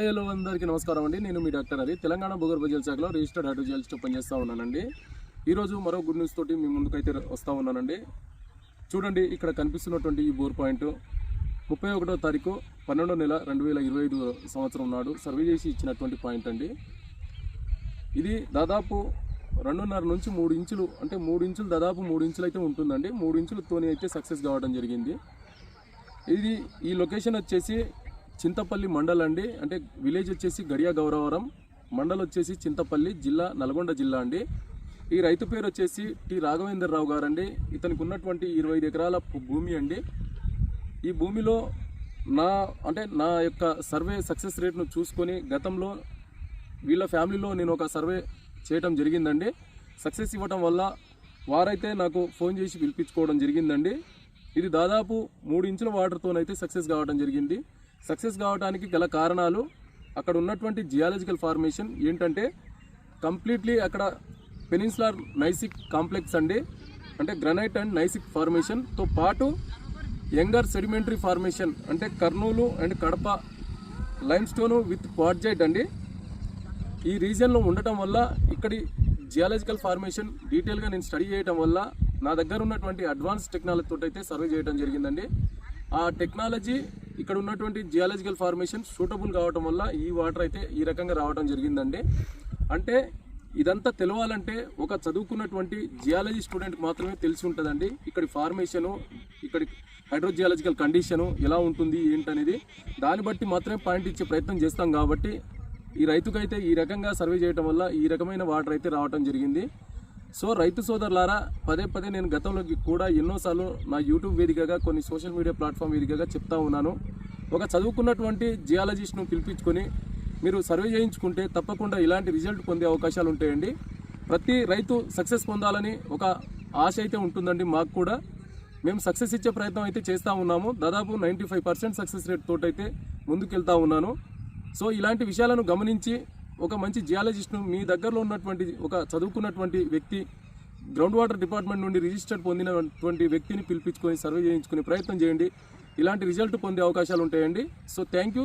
Hello అందరికీ నమస్కారం అండి. నేను మీ డాక్టర్ హరి తెలంగాణ భూగర్భ జల శాఖలో రిజిస్టర్డ్ హైడ్రోజియాలజిస్ట్ పనిచేస్తూ ఉన్నానండి. ఈరోజు మరో గుడ్ న్యూస్ తోటి మీ ముందుకైతే వస్తూ ఉన్నానండి. చూడండి ఇక్కడ కనిపిస్తున్నటువంటి ఈ బోర్ పాయింట్ ముప్పై ఒకటో తారీఖు పన్నెండో నెల రెండు వేల ఇరవై ఐదు సంవత్సరం నాడు సర్వే చేసి ఇచ్చినటువంటి పాయింట్ అండి. ఇది దాదాపు రెండున్నర నుంచి మూడు ఇంచులు అంటే మూడు ఇంచులు దాదాపు మూడు ఇంచులు అయితే ఉంటుందండి. మూడు ఇంచులతోని అయితే సక్సెస్ కావడం జరిగింది. ఇది ఈ లొకేషన్ వచ్చేసి చింతపల్లి మండల్ అండి. అంటే విలేజ్ వచ్చేసి గడియా గౌరవరం మండల్ వచ్చేసి చింతపల్లి జిల్లా నల్గొండ జిల్లా అండి. ఈ రైతు పేరు వచ్చేసి టి రాఘవేంద్రరావు గారండి. ఇతనికి ఉన్నటువంటి ఇరవై ఐదు ఎకరాల భూమి అండి. ఈ భూమిలో నా అంటే నా యొక్క సర్వే సక్సెస్ రేట్ను చూసుకొని గతంలో వీళ్ళ ఫ్యామిలీలో నేను ఒక సర్వే చేయటం జరిగిందండి. సక్సెస్ ఇవ్వటం వల్ల వారైతే నాకు ఫోన్ చేసి పిలిపించుకోవడం జరిగిందండి. ఇది దాదాపు మూడు ఇంచుల వాటర్తోనైతే సక్సెస్ కావడం జరిగింది. సక్సెస్ కావడానికి గల కారణాలు అక్కడ ఉన్నటువంటి జియాలజికల్ ఫార్మేషన్ ఏంటంటే కంప్లీట్లీ అక్కడ పెనిన్సులార్ నైసిక్ కాంప్లెక్స్ అండి. అంటే గ్రనైట్ అండ్ నైసిక్ ఫార్మేషన్తో పాటు యంగర్ సెడిమెంటరీ ఫార్మేషన్ అంటే Kurnool and Kadapa limestone with quartzite అండి. ఈ రీజియన్లో ఉండటం వల్ల ఇక్కడి జియాలజికల్ ఫార్మేషన్ డీటెయిల్గా నేను స్టడీ చేయడం వల్ల నా దగ్గర ఉన్నటువంటి అడ్వాన్స్ టెక్నాలజీ అయితే సర్వే చేయడం జరిగిందండి. ఆ టెక్నాలజీ ఇక్కడ ఉన్నటువంటి జియాలజికల్ ఫార్మేషన్ సూటబుల్ కావటం వల్ల ఈ వాటర్ అయితే ఈ రకంగా రావడం జరిగిందండి. అంటే ఇదంతా తెలవాలంటే ఒక చదువుకున్నటువంటి జియాలజీ స్టూడెంట్ మాత్రమే తెలిసి ఉంటుందండి. ఇక్కడి ఫార్మేషను ఇక్కడి హైడ్రోజియాలజికల్ కండిషను ఎలా ఉంటుంది ఏంటనేది. దాన్ని బట్టి మాత్రమే పాయింట్ ఇచ్చే ప్రయత్నం చేస్తాం కాబట్టి ఈ రైతుకైతే ఈ రకంగా సర్వే చేయడం వల్ల ఈ రకమైన వాటర్ అయితే రావటం జరిగింది. సో రైతు సోదరులారా పదే పదే నేను గతంలో కూడా ఎన్నోసార్లు నా యూట్యూబ్ వేదికగా కొన్ని సోషల్ మీడియా ప్లాట్ఫామ్ వేదికగా చెప్తా ఉన్నాను. ఒక చదువుకున్నటువంటి జియాలజిస్ట్ను పిలిపించుకొని మీరు సర్వే చేయించుకుంటే తప్పకుండా ఇలాంటి రిజల్ట్ పొందే అవకాశాలు ఉంటాయండి. ప్రతి రైతు సక్సెస్ పొందాలని ఒక ఆశ అయితే ఉంటుందండి మాకు కూడా. మేము సక్సెస్ ఇచ్చే ప్రయత్నం అయితే చేస్తూ ఉన్నాము. దాదాపు ninety five percent success rate తోటైతే ముందుకెళ్తా ఉన్నాను. సో ఇలాంటి విషయాలను గమనించి ఒక మంచి జియాలజిస్ట్ను మీ దగ్గరలో ఉన్నటువంటి ఒక చదువుకున్నటువంటి వ్యక్తి గ్రౌండ్ వాటర్ డిపార్ట్మెంట్ నుండి రిజిస్టర్డ్ పొందినటువంటి వ్యక్తిని పిలిపించుకొని సర్వే చేయించుకునే ప్రయత్నం చేయండి. ఇలాంటి రిజల్ట్ పొందే అవకాశాలు ఉంటాయండి. So thank you.